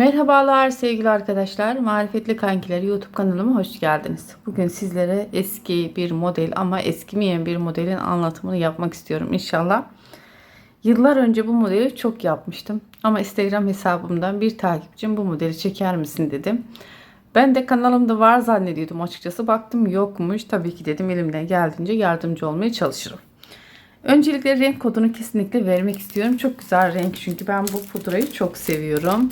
Merhabalar sevgili arkadaşlar. Marifetli Kankiler YouTube kanalıma hoş geldiniz. Bugün sizlere eski bir model ama eskimeyen bir modelin anlatımını yapmak istiyorum inşallah. Yıllar önce bu modeli çok yapmıştım. Ama Instagram hesabımdan bir takipçim bu modeli çeker misin dedim. Ben de kanalımda var zannediyordum açıkçası. Baktım yokmuş. Tabii ki dedim elimden geldiğince yardımcı olmaya çalışırım. Öncelikle renk kodunu kesinlikle vermek istiyorum. Çok güzel renk çünkü ben bu pudrayı çok seviyorum.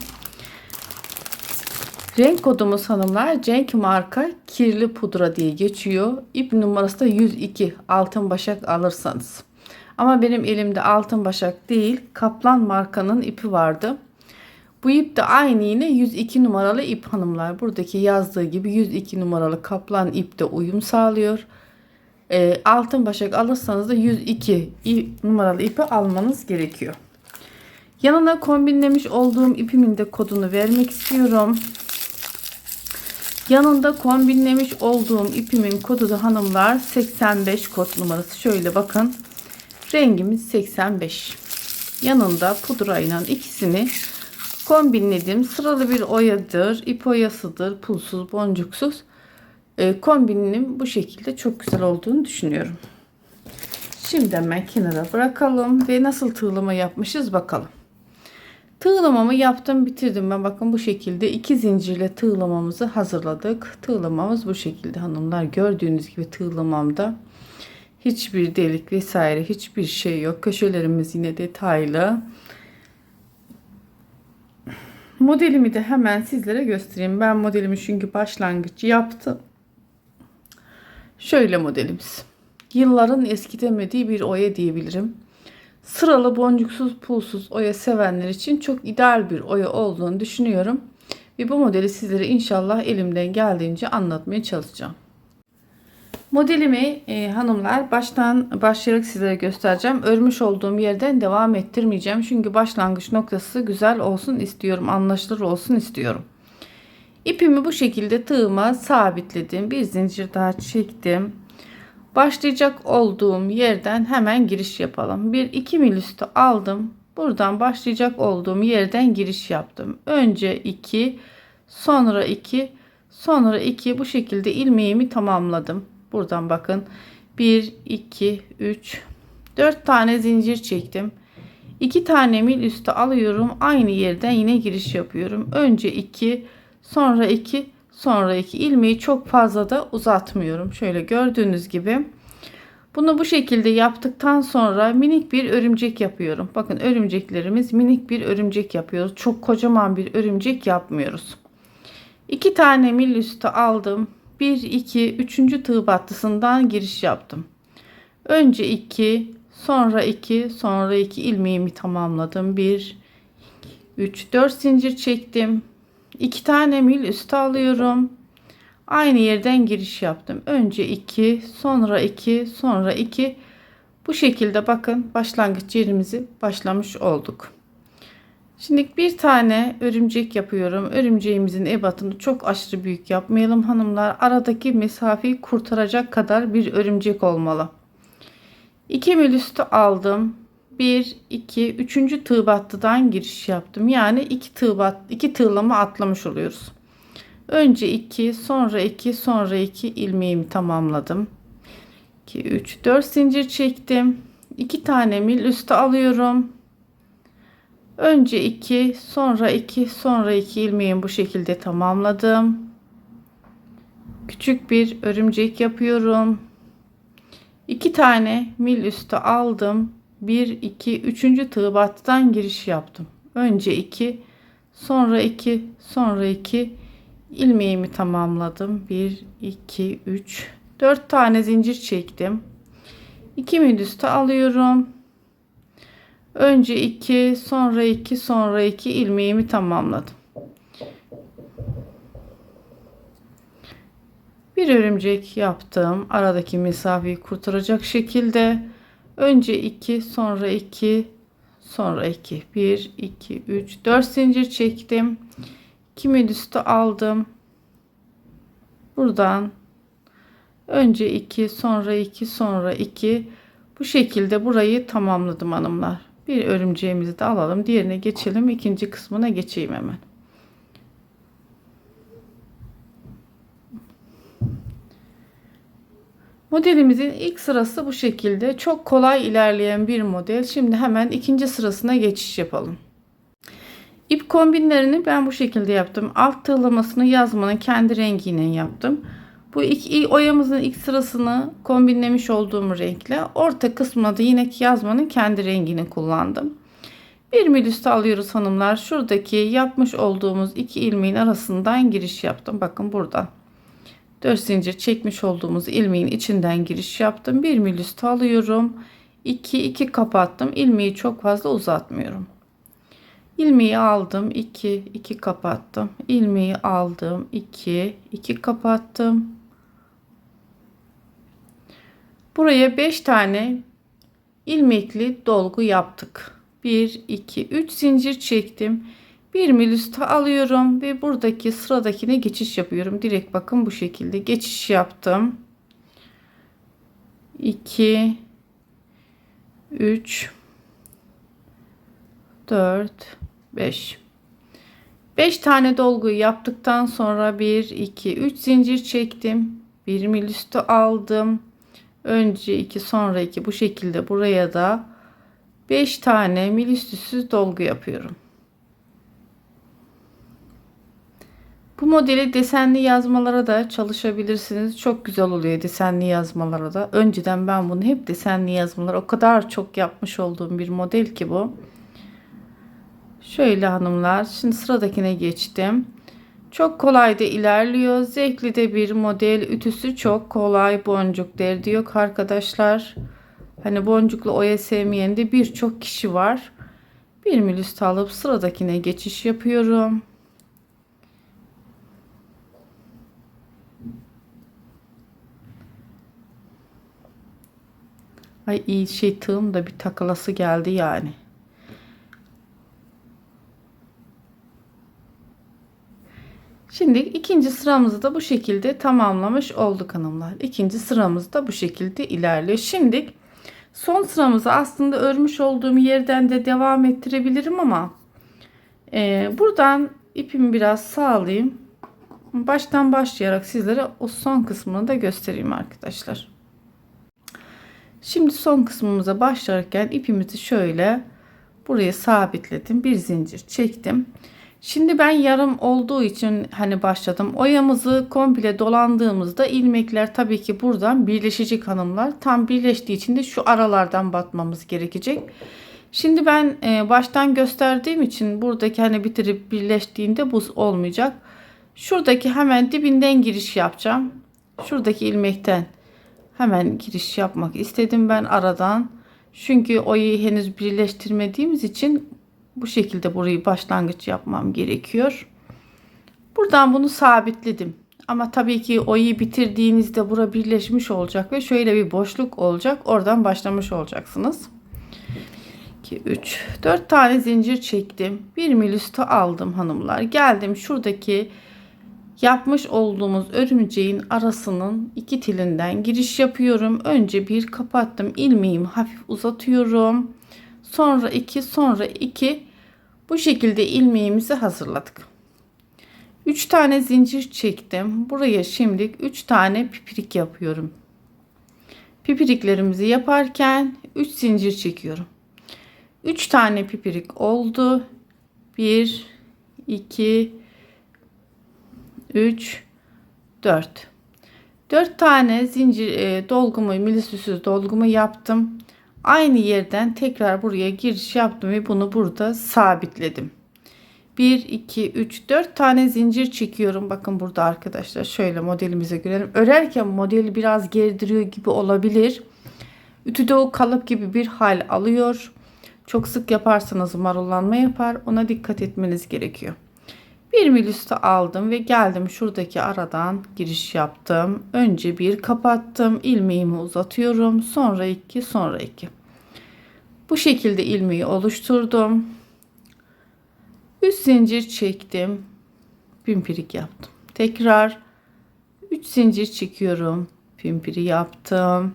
Renk kodumuz hanımlar Cenk marka kirli pudra diye geçiyor. İp numarası da 102 altın başak alırsanız. Ama benim elimde altın başak değil kaplan markanın ipi vardı. Bu ip de aynı yine 102 numaralı ip hanımlar. Buradaki yazdığı gibi 102 numaralı kaplan ipte uyum sağlıyor. E, altın başak alırsanız da 102 ip, numaralı ipi almanız gerekiyor. Yanına kombinlemiş olduğum ipimin de kodunu vermek istiyorum. Yanında kombinlemiş olduğum ipimin kodu da hanımlar 85 kod numarası. Şöyle bakın. Rengimiz 85. Yanında pudrayla ikisini kombinledim. Sıralı bir oyadır. ip oyasıdır. Pulsuz, boncuksuz. E, kombinim bu şekilde çok güzel olduğunu düşünüyorum. Şimdi hemen kenara bırakalım ve nasıl tığlama yapmışız bakalım. Tığlamamı yaptım bitirdim ben bakın bu şekilde iki zincirle tığlamamızı hazırladık. Tığlamamız bu şekilde hanımlar gördüğünüz gibi tığlamamda hiçbir delik vesaire hiçbir şey yok. Köşelerimiz yine detaylı. Modelimi de hemen sizlere göstereyim. Ben modelimi çünkü başlangıç yaptım. Şöyle modelimiz. Yılların eskitemediği bir oya diyebilirim. Sıralı boncuksuz pulsuz oya sevenler için çok ideal bir oya olduğunu düşünüyorum. Ve bu modeli sizlere inşallah elimden geldiğince anlatmaya çalışacağım. Modelimi e, hanımlar baştan başlayarak sizlere göstereceğim. Örmüş olduğum yerden devam ettirmeyeceğim. Çünkü başlangıç noktası güzel olsun istiyorum. Anlaşılır olsun istiyorum. İpimi bu şekilde tığıma sabitledim. Bir zincir daha çektim. Başlayacak olduğum yerden hemen giriş yapalım. Bir iki mil üstü aldım. Buradan başlayacak olduğum yerden giriş yaptım. Önce 2, sonra 2, sonra 2 bu şekilde ilmeğimi tamamladım. Buradan bakın. 1, 2, 3, 4 tane zincir çektim. 2 tane mil üstü alıyorum. Aynı yerden yine giriş yapıyorum. Önce 2, sonra 2, sonra 2 ilmeği çok fazla da uzatmıyorum. Şöyle gördüğünüz gibi. Bunu bu şekilde yaptıktan sonra minik bir örümcek yapıyorum. Bakın örümceklerimiz minik bir örümcek yapıyoruz. Çok kocaman bir örümcek yapmıyoruz. 2 tane mil üstü aldım. 1 2 3. tığ battısından giriş yaptım. Önce 2, sonra 2, sonra 2 ilmeğimi tamamladım. 1 3 4 zincir çektim. 2 tane mil üstü alıyorum. Aynı yerden giriş yaptım. Önce 2, sonra 2, sonra 2. Bu şekilde bakın başlangıç yerimizi başlamış olduk. Şimdi bir tane örümcek yapıyorum. Örümceğimizin ebatını çok aşırı büyük yapmayalım hanımlar. Aradaki mesafeyi kurtaracak kadar bir örümcek olmalı. 2 mil üstü aldım. 1, 2, 3. tığ battıdan giriş yaptım. Yani 2 tığ bat, 2 tığlama atlamış oluyoruz. Önce 2, sonra 2, sonra 2 ilmeğimi tamamladım. 2, 3, 4 zincir çektim. 2 tane mil üstü alıyorum. Önce 2, sonra 2, sonra 2 ilmeğimi bu şekilde tamamladım. Küçük bir örümcek yapıyorum. 2 tane mil üstü aldım. 1, 2, 3. tığ battıdan giriş yaptım. Önce 2, sonra 2, sonra 2 ilmeğimi tamamladım. 1, 2, 3, 4 tane zincir çektim. 2 mil üstü alıyorum. Önce 2, sonra 2, sonra 2 ilmeğimi tamamladım. Bir örümcek yaptım. Aradaki mesafeyi kurtaracak şekilde önce 2, sonra 2, sonra 2. 1, 2, 3, 4 zincir çektim. 2 mil üstü aldım. Buradan önce 2, sonra 2, sonra 2 bu şekilde burayı tamamladım hanımlar. Bir örümceğimizi de alalım. Diğerine geçelim. İkinci kısmına geçeyim hemen. Modelimizin ilk sırası bu şekilde. Çok kolay ilerleyen bir model. Şimdi hemen ikinci sırasına geçiş yapalım. İp kombinlerini ben bu şekilde yaptım. Alt tığlamasını yazmanın kendi rengiyle yaptım. Bu iki oyamızın ilk sırasını kombinlemiş olduğum renkle orta kısmına da yine yazmanın kendi rengini kullandım. Bir mil alıyoruz hanımlar. Şuradaki yapmış olduğumuz iki ilmeğin arasından giriş yaptım. Bakın burada. 4 zincir çekmiş olduğumuz ilmeğin içinden giriş yaptım. Bir mil üstü alıyorum. 2 2 kapattım. İlmeği çok fazla uzatmıyorum. İlmeği aldım. 2 2 kapattım. İlmeği aldım. 2 2 kapattım. Buraya 5 tane ilmekli dolgu yaptık. 1 2 3 zincir çektim. 1 mil üstü alıyorum ve buradaki sıradakine geçiş yapıyorum. Direkt bakın bu şekilde geçiş yaptım. 2 3 4 5 5 tane dolguyu yaptıktan sonra 1 2 3 zincir çektim. 1 mil üstü aldım. Önce 2 sonra 2 bu şekilde buraya da 5 tane mil üstüsüz dolgu yapıyorum. Bu modeli desenli yazmalara da çalışabilirsiniz. Çok güzel oluyor desenli yazmalara da. Önceden ben bunu hep desenli yazmalar o kadar çok yapmış olduğum bir model ki bu. Şöyle hanımlar. Şimdi sıradakine geçtim. Çok kolay da ilerliyor. Zevkli de bir model. Ütüsü çok kolay. Boncuk derdi yok arkadaşlar. Hani boncuklu oya sevmeyen de birçok kişi var. Bir mil üstü alıp sıradakine geçiş yapıyorum. Ay iyi şey tığım da bir takılası geldi yani. Şimdi ikinci sıramızı da bu şekilde tamamlamış olduk hanımlar. İkinci sıramız da bu şekilde ilerliyor. Şimdi son sıramızı aslında örmüş olduğum yerden de devam ettirebilirim ama e, buradan ipimi biraz sağlayayım. Baştan başlayarak sizlere o son kısmını da göstereyim arkadaşlar. Şimdi son kısmımıza başlarken ipimizi şöyle buraya sabitledim. Bir zincir çektim. Şimdi ben yarım olduğu için hani başladım. Oyamızı komple dolandığımızda ilmekler tabii ki buradan birleşecek hanımlar. Tam birleştiği için de şu aralardan batmamız gerekecek. Şimdi ben e, baştan gösterdiğim için buradaki hani bitirip birleştiğinde buz olmayacak. Şuradaki hemen dibinden giriş yapacağım. Şuradaki ilmekten hemen giriş yapmak istedim ben aradan. Çünkü oyu henüz birleştirmediğimiz için bu şekilde burayı başlangıç yapmam gerekiyor. Buradan bunu sabitledim. Ama tabii ki oyu bitirdiğinizde bura birleşmiş olacak ve şöyle bir boşluk olacak. Oradan başlamış olacaksınız. 2, 3, 4 tane zincir çektim. 1 mil üstü aldım hanımlar. Geldim şuradaki yapmış olduğumuz örümceğin arasının iki tilinden giriş yapıyorum. Önce bir kapattım. ilmeğimi hafif uzatıyorum. Sonra iki, sonra iki. Bu şekilde ilmeğimizi hazırladık. 3 tane zincir çektim. Buraya şimdi 3 tane pipirik yapıyorum. Pipiriklerimizi yaparken 3 zincir çekiyorum. 3 tane pipirik oldu. 1 2 3 4 4 tane zincir e, dolgumu milisüsüz dolgumu yaptım. Aynı yerden tekrar buraya giriş yaptım ve bunu burada sabitledim. 1 2 3 4 tane zincir çekiyorum. Bakın burada arkadaşlar şöyle modelimize görelim. Örerken modeli biraz gerdiriyor gibi olabilir. Ütüde o kalıp gibi bir hal alıyor. Çok sık yaparsanız marullanma yapar. Ona dikkat etmeniz gerekiyor. Bir mil üstü aldım ve geldim şuradaki aradan giriş yaptım. Önce bir kapattım. ilmeğimi uzatıyorum. Sonra iki, sonra iki. Bu şekilde ilmeği oluşturdum. 3 zincir çektim. Pimpirik yaptım. Tekrar 3 zincir çekiyorum. Pimpiri yaptım.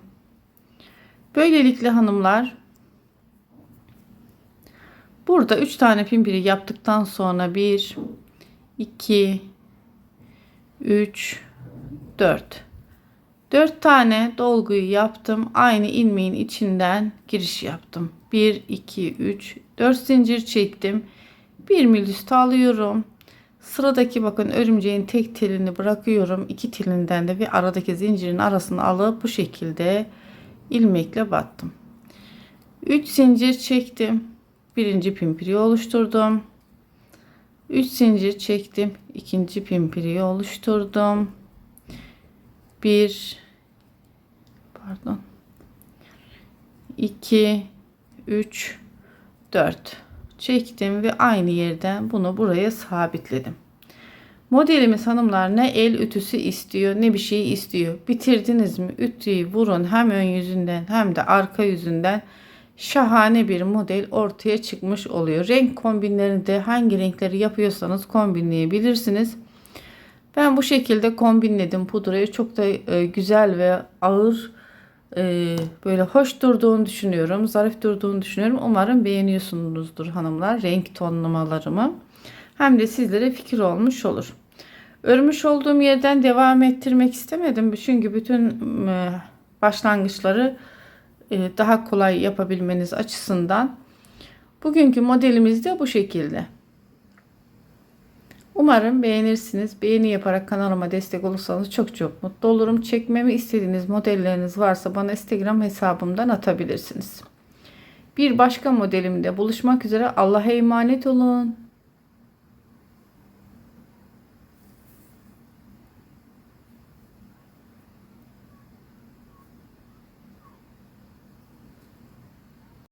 Böylelikle hanımlar burada 3 tane pimpiri yaptıktan sonra 1 2 3 4 4 tane dolguyu yaptım. Aynı ilmeğin içinden giriş yaptım. 1, 2, 3, 4 zincir çektim. 1 mil üstü alıyorum. Sıradaki bakın örümceğin tek telini bırakıyorum. iki telinden de bir aradaki zincirin arasını alıp bu şekilde ilmekle battım. 3 zincir çektim. Birinci pimpiri oluşturdum. 3 zincir çektim. ikinci pimpiri oluşturdum. 1 pardon 2 3 4 çektim ve aynı yerden bunu buraya sabitledim. Modelimiz hanımlar ne el ütüsü istiyor ne bir şey istiyor. Bitirdiniz mi ütüyü vurun hem ön yüzünden hem de arka yüzünden şahane bir model ortaya çıkmış oluyor. Renk kombinlerini de hangi renkleri yapıyorsanız kombinleyebilirsiniz. Ben bu şekilde kombinledim pudrayı. Çok da e, güzel ve ağır e, böyle hoş durduğunu düşünüyorum. Zarif durduğunu düşünüyorum. Umarım beğeniyorsunuzdur hanımlar renk tonlamalarımı. Hem de sizlere fikir olmuş olur. Örmüş olduğum yerden devam ettirmek istemedim. Çünkü bütün e, başlangıçları daha kolay yapabilmeniz açısından. Bugünkü modelimiz de bu şekilde. Umarım beğenirsiniz. Beğeni yaparak kanalıma destek olursanız çok çok mutlu olurum. Çekmemi istediğiniz modelleriniz varsa bana Instagram hesabımdan atabilirsiniz. Bir başka modelimde buluşmak üzere. Allah'a emanet olun.